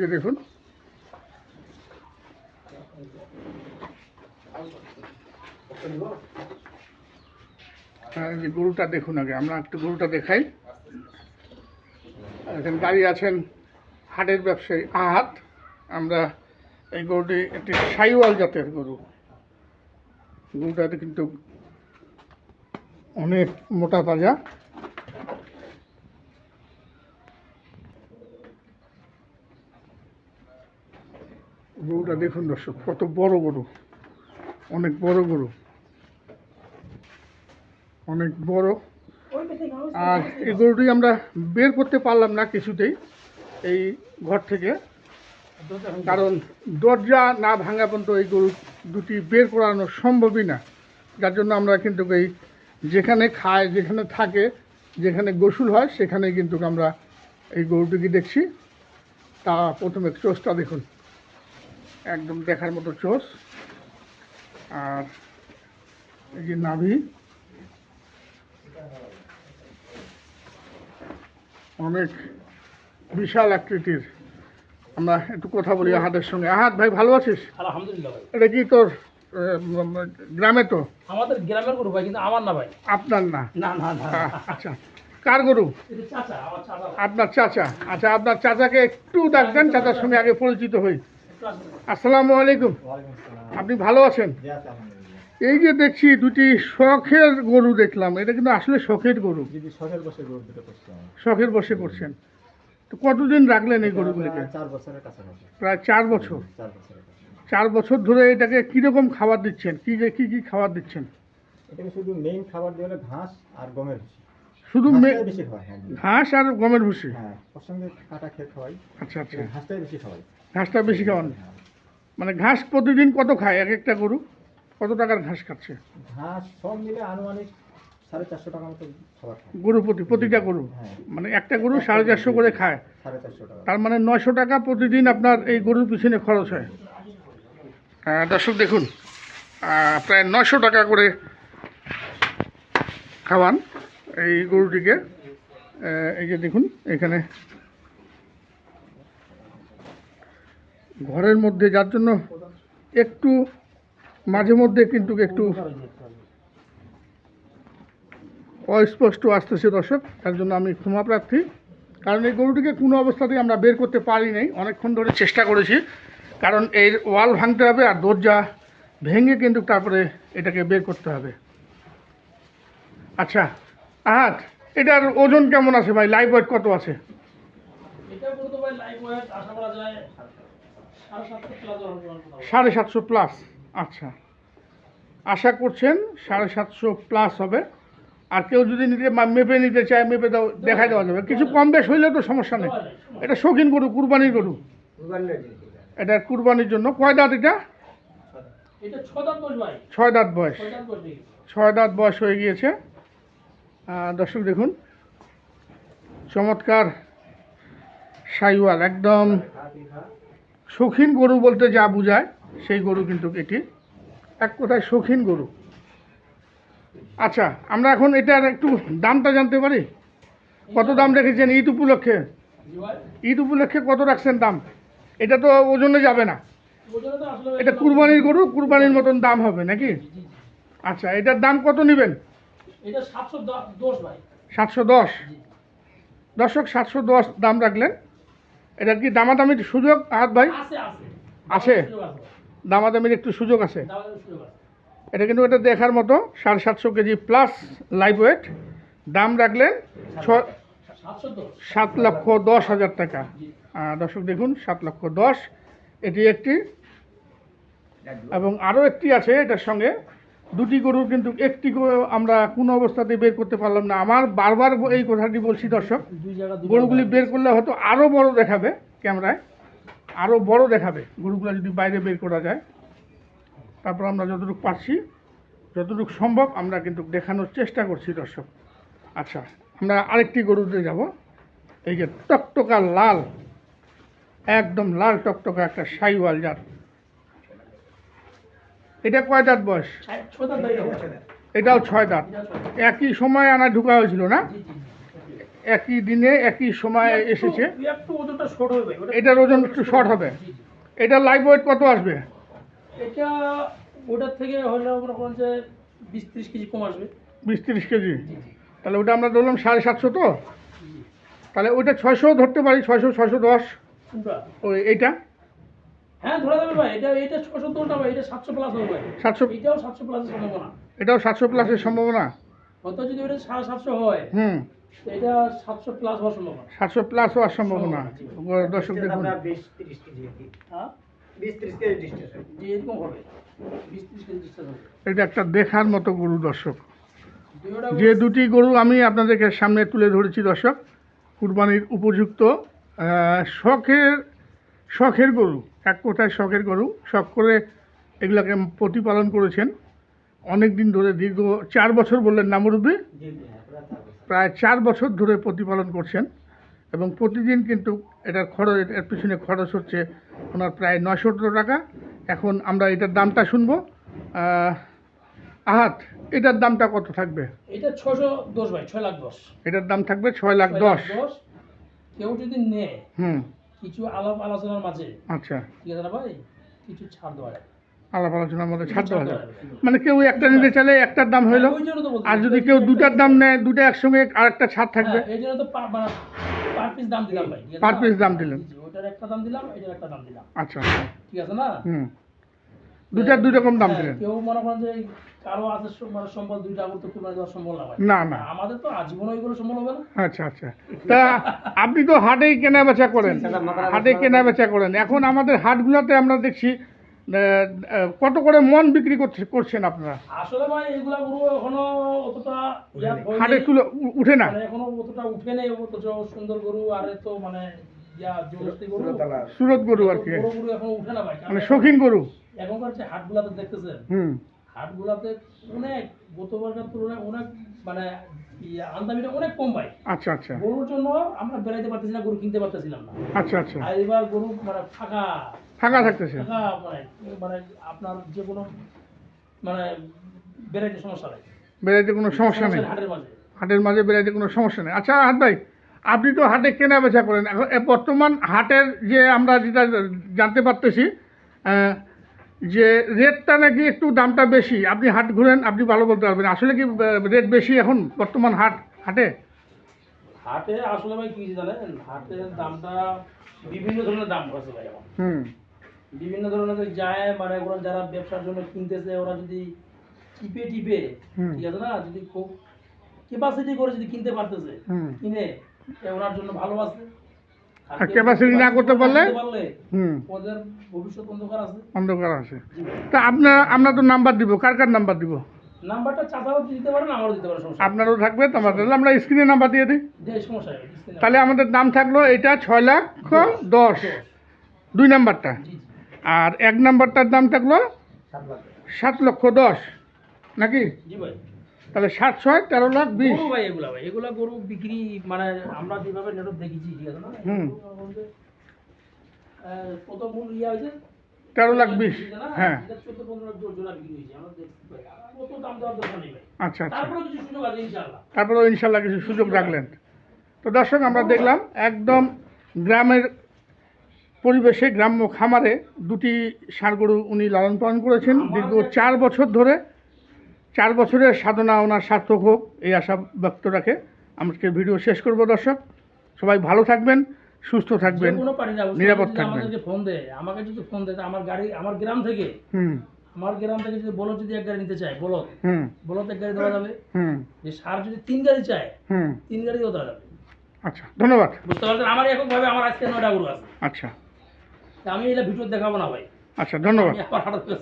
যে দেখুন। হ্যাঁ, যে গরুটা দেখুন আগে আমরা একটু গরুটা দেখাই। এখানে দাঁড়িয়ে আছেন হাটের ব্যবসায়ী আহাত। আমরা এই গরুটি একটি সাইওয়াল জাতের গরু। গরুটাতে কিন্তু অনেক মোটা তাজা। গরুটা দেখুন দর্শক, কত বড় গরু, অনেক বড় গরু, অনেক বড়। আর এই গরুটি আমরা বের করতে পারলাম না কিছুতেই এই ঘর থেকে, কারণ দরজা না ভাঙা পর্যন্ত এই গরু দুটি বের করানো সম্ভবই না। যার জন্য আমরা কিন্তু এই যেখানে খায়, যেখানে থাকে, যেখানে গোসল হয় সেখানে কিন্তু আমরা এই গরুটিকে দেখছি। তা প্রথমে চোষটা দেখুন। একদম দেখার মতো চোষ আর এই যে নাভি। অনেক বিশাল আকৃতির। আমরা একটু কথা বলি আহাদের সঙ্গে। আহাদ ভাই ভালো আছিস? আলহামদুলিল্লাহ ভাই। এটা কি তোর গ্রামে তো? আমাদের গ্রামের গরু ভাই কিন্তু আমার না ভাই। আপনার না? না না না আচ্ছা। কার গরু। আপনার চাচা। আচ্ছা আপনার চাচাকে একটু ডাকবেন চাচার সঙ্গে আগে পরিচিত হই। আসসালামু আলাইকুম। আপনি ভালো আছেন? এই যে দেখছি দুটি শখের গরু দেখলাম এটা কিন্তু আসলে শখের গরু। শখের বসে গরু শখের করছেন। তো কতদিন রাখলেন এই গরুগুলিকে? প্রায় চার বছর। চার বছর ধরে এটাকে কীরকম খাবার দিচ্ছেন? কী যে কী কী খাবার দিচ্ছেন? এটাকে শুধু মেইন খাবার দিয়ে ঘাস আর গমের ভুসি। শুধু হ্যাঁ ঘাস আর গমের ভুসি? হ্যাঁ সঙ্গে কাটা খেয়ে খাওয়াই। আচ্ছা আচ্ছা। ঘাসটাই বেশি খাওয়াই। ঘাসটা বেশি খাওয়ান? মানে ঘাস প্রতিদিন কত খায়? এক একটা গরু? কত টাকার ঘাস খাচ্ছে? ঘাস সব মিলে আনুমানিক সাড়ে চারশো টাকা মতো গরু প্রতি প্রতিটা গরু? হ্যাঁ। মানে একটা গরু সাড়ে চারশো করে খায়। তার মানে নয়শো টাকা প্রতিদিন আপনার এই গরুর পিছনে খরচ হয়। দর্শক দেখুন প্রায় নয়শো টাকা করে খাওয়ান এই গরুটিকে। এই যে দেখুন এখানে ঘরের মধ্যে, যার জন্য একটু মাঝে মধ্যে কিন্তু একটু অস্পষ্ট আসতেছে দর্শক, তার জন্য আমি ক্ষমা প্রার্থী। কারণ এই গরুটিকে কোনো অবস্থাতেই আমরা বের করতে পারি নাই, অনেকক্ষণ ধরে চেষ্টা করেছি। কারণ এর ওয়াল ভাঙতে হবে আর দরজা ভেঙে কিন্তু তারপরে এটাকে বের করতে হবে। আচ্ছা আহাত, এটার ওজন কেমন আছে ভাই? লাইভ ওয়েট কত আছে? এটা ভাই ওয়েট আশা করা যায় সাড়ে সাতশো প্লাস আচ্ছা। আশা করছেন সাড়ে সাতশো প্লাস হবে। আর কেউ যদি নিতে মেপে নিতে চায়, মেপে দাও, দেখাই দেওয়া যাবে। কিছু কম বেশ হইলে তো সমস্যা নেই। এটা শৌখিন গরু, কুরবানির গরু। এটা কুরবানির জন্য। কয় দাঁত এটা? ছয় দাঁত বয়স। ছয় দাঁত বয়স হয়ে গিয়েছে। দর্শক দেখুন। চমৎকার সাইওয়াল, একদম শৌখিন গরু বলতে যা বোঝায় সেই গরু কিন্তু এটি। এক কথায় শৌখিন গরু। আচ্ছা আমরা এখন এটার একটু দামটা জানতে পারি? কত দাম রেখেছেন ঈদ উপলক্ষে? ঈদ উপলক্ষে কত রাখছেন দাম? এটা তো ওজনে যাবে না। এটা কুরবানির গরু কুরবানির মতন দাম হবে নাকি। আচ্ছা এটার দাম কত নেবেন? সাতশো দশ। দর্শক সাতশো দশ দাম রাখলেন। এটা কি দামাদামির সুযোগ হাত ভাই? আছে? দামাদামির একটু সুযোগ আছে? এটা কিন্তু এটা দেখার মতো সাড়ে সাতশো কেজি প্লাস লাইভ ওয়েট দাম রাখলেন ছ সাত লক্ষ দশ হাজার টাকা। দর্শক দেখুন সাত লক্ষ দশ। এটি একটি এবং আরও একটি আছে এটার সঙ্গে। দুটি গরুর কিন্তু একটি গরু আমরা কোনো অবস্থাতে বের করতে পারলাম না। আমার বারবার এই কথাটি বলছি দর্শক গরুগুলি বের করলে হয়তো আরও বড় দেখাবে ক্যামেরায় আরও বড় দেখাবে গরুগুলো যদি বাইরে বের করা যায়। তারপর আমরা যতটুকু পারছি যতটুকু সম্ভব আমরা কিন্তু দেখানোর চেষ্টা করছি দর্শক। আচ্ছা আমরা আরেকটি গরুতে যাব। এই যে টকটকা লাল একদম লাল টকটকা একটা সাইওয়াল জাত। এটা কয় দাঁত বয়স। এটাও ছয় দাঁত। একই সময় আনা ঢুকা হয়েছিল না। একই দিনে একই সময় এসেছে। এটার ওজন একটু শর্ট হবে। এটা লাইভ ওয়েট কত আসবে? এটা ওটার থেকে হলে করেন যে বিশ ত্রিশ কেজি কম আসবে। বিশ তিরিশ কেজি তাহলে ওটা আমরা ধরলাম সাড়ে সাতশো তো? তাহলে ওইটা ছয়শো ধরতে পারি ছয়শো ছয়শো দশ। ওই এইটা? হ্যাঁ ধরা যাবে ভাই এটা এটা ছশো তো ভাই এটা সাতশো প্লাস হবে ভাই। সাতশো এটাও সাতশো প্লাসের সম্ভাবনা। এটাও সাতশো প্লাসের সম্ভাবনা? হয়তো যদি ওটা সাড়ে সাতশো হয় হুম। এটা সাতশো প্লাস হওয়ার সম্ভাবনা। সাতশো প্লাস হওয়ার সম্ভাবনা। দর্শক দেখুন। বিশ তিরিশ কেজি হ্যাঁ? এটা একটা দেখার মতো গরু দর্শক। যে দুটি গরু আমি আপনাদেরকে সামনে তুলে ধরেছি দর্শক কুরবানির উপযুক্ত শখের শখের গরু। এক কথায় শখের গরু। শখ করে এগুলাকে প্রতিপালন করেছেন। অনেক দিন ধরে দীর্ঘ চার বছর বললেন নামরুবি জি জি হ্যাঁ, প্রায় চার বছর। ধরে প্রতিপালন করছেন এবং প্রতিদিন কিন্তু এটার খরচ এর পিছনে খরচ হচ্ছে ওনার প্রায় নয়শো সত্তর টাকা। এখন আমরা এটার দামটা শুনব। আহ, আহাত এটার দামটা কত থাকবে? এটা ছশো দশ ভাই ছয় লাখ দশ। এটার দাম থাকবে ছয় লাখ দশ। দশ। কেউ যদি নেয় হুম। কিছু আলাপ আলোচনার মাঝে। আচ্ছা। ঠিক আছে না ভাই? কিছু ছাড় দেওয়া যায় আলাপ আলোচনার মধ্যে ছাড় দেওয়া যাবে। মানে কেউ একটা নিতে চাইলে একটার দাম হইল। বলছি। আর যদি কেউ দুটার দাম নেয় দুটা একসঙ্গে আরেকটা ছাড় থাকবে। হ্যাঁ, এই জন্য তো পার পিস দাম দিলাম ভাই। না? piece দাম দিলেন। ওটার একটা দাম দিলাম এটার একটা দাম দিলাম। আচ্ছা। ঠিক আছে না? হুম। দুটার দুই রকম দাম হ্যাঁ, দিলেন। কেউ মনে করেন যে কারও আছে মানে সম্বল দুইটা আবার তো কুরবানি দেওয়া সম্ভব না না, না। আমাদের তো আজীবন ওইগুলো সম্ভব হবে না। আচ্ছা আচ্ছা। তা আপনি তো হাটেই কেনা বেচা করেন হাটে কেনা বেচা করেন। এখন আমাদের হাটগুলোতে আমরা দেখছি কত করে মন বিক্রি করছে করছেন আপনারা? আসলে ভাই এগুলা গরু এখনও অতটা হাটে তুলে উঠে না? মানে এখনও অতটা উঠে নেই অথচ সুন্দর গরু আর তো মানে সুরত গরু আর কি। মানে শৌখিন গরু। এখনকার যে হাটগুলাতে দেখতেছেন হুম। হাটগুলাতে অনেক গতবারকার তুলনায় অনেক মানে আমদানিটা অনেক কম ভাই। আচ্ছা আচ্ছা। গরুর জন্য আমরা বেড়াইতে পারতেছি না গরু কিনতে পারতেছিলাম না। আচ্ছা আচ্ছা। আর এবার গরু মানে ফাঁকা। ফাঁকা থাকতেছে। ফাঁকা মানে মানে আপনার যে কোনো মানে বেড়াইতে সমস্যা নেই। বেড়াইতে কোনো সমস্যা নেই। হাটের মাঝে। হাটের মাঝে বেড়াইতে কোনো সমস্যা নেই। আচ্ছা হাট ভাই আপনি তো হাটে কেনা বেচা করেন। এখন বর্তমান হাটের যে আমরা যেটা জানতে পারতেছি যে রেটটা নাকি একটু দামটা বেশি। আপনি হাট ঘুরেন আপনি ভালো বলতে পারবেন। আসলে কি রেট বেশি এখন বর্তমান হাট হাটে? হাটে আসলে ভাই কি জানেন? হাটের দামটা বিভিন্ন ধরনের দাম হচ্ছে ভাই এখন। হুম। বিভিন্ন ধরনের যায় মানে ওরা যারা ব্যবসার জন্য কিনতেছে ওরা যদি টিপে টিপে। ঠিক আছে না? যদি খুব ক্যাপাসিটি করে যদি কিনতে পারতেছে কিনে ওনার জন্য ভালো আছে। আর capacity না করতে পারলে? হুম। ভবিষ্যৎ অন্ধকার আছে। অন্ধকার আছে। তা আপনার আমরা তো নাম্বার দিব। কার কার নাম্বার দিব? নাম্বারটা চাচাও দিতে পারেন আমারও দিতে পারেন সমস্যা আপনারও থাকবে তাহলে আমরা স্ক্রিনে নাম্বার দিয়ে দিই। সমস্যা তাহলে আমাদের দাম থাকল এটা ছয় লাখ দশ। দুই নাম্বারটা। আর এক নাম্বারটার দাম থাকল সাত সাত লক্ষ দশ। নাকি? জি ভাই। তাহলে সাত ছয় তেরো লাখ বিশ। গরু ভাই এগুলা ভাই এগুলা গরু বিক্রি মানে আমরা যেভাবে নেটত দেখেছি ঠিক আছে না? হুম। কত মূল ইয়া হয়েছে? তেরো লাখ বিশ। হ্যাঁ। আচ্ছা আচ্ছা। তারপরে ইনশাল্লাহ কিছু সুযোগ রাখলেন। তো দর্শক আমরা দেখলাম একদম গ্রামের পরিবেশে গ্রাম্য খামারে দুটি ষাঁড় গরু উনি লালন পালন করেছেন। দীর্ঘ চার বছর ধরে চার বছরের সাধনা ওনার সার্থক হোক এই আশা ব্যক্ত রাখে। আজকে ভিডিও শেষ করব দর্শক। সবাই ভালো থাকবেন সুস্থ থাকবেন নিরাপদ থাকবেন। ফোন দেয় আমাকে যদি ফোন দেয় আমার গাড়ি আমার গ্রাম থেকে হুম। আমার গ্রাম থেকে যদি বলদ যদি এক গাড়ি নিতে চায় বলদ হুম। বলদ এক গাড়ি দেওয়া যাবে। হুম। যে সার যদি তিন গাড়ি চায় হুম। তিন গাড়িও দেওয়া যাবে। আচ্ছা ধন্যবাদ। বুঝতে পারছেন? আমার এককভাবে আমার আজকে নয়টা গরু আছে। আচ্ছা। আমি এটা ভিডিও দেখাবো না ভাই। আচ্ছা ধন্যবাদ। আমি আবার হঠাৎ করে